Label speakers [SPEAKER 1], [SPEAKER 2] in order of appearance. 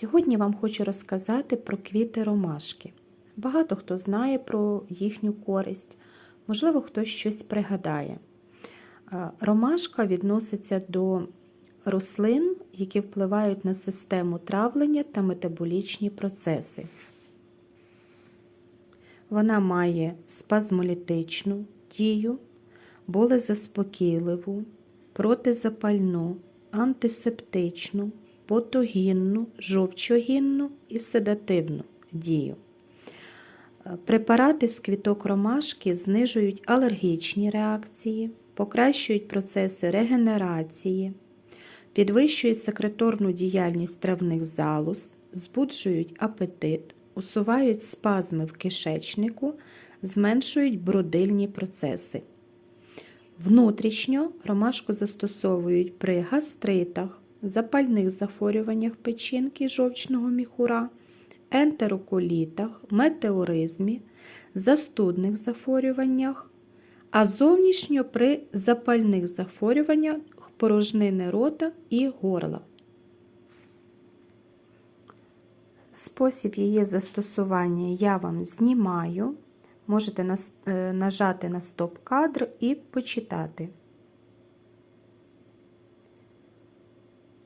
[SPEAKER 1] Сьогодні вам хочу розказати про квіти ромашки. Багато хто знає про їхню користь, можливо, хтось щось пригадає. Е, Ромашка відноситься до рослин, які впливають на систему травлення та метаболічні процеси. Вона має спазмолітичну дію, болезаспокійливу, протизапальну, антисептичну, потогінну, жовчогінну і седативну дію. Е, Препарати з квіток ромашки знижують алергічні реакції, покращують процеси регенерації, підвищують секреторну діяльність травних залоз, збуджують апетит, усувають спазми в кишечнику, зменшують бродильні процеси. Внутрішньо ромашку застосовують при гастритах, запальних захворюваннях печінки жовчного міхура, ентероколітах, метеоризмі, застудних захворюваннях, а зовнішньо при запальних захворюваннях порожнини рота і горла. Спосіб її застосування я вам знімаю. Можете е, нажати на стоп-кадр і почитати.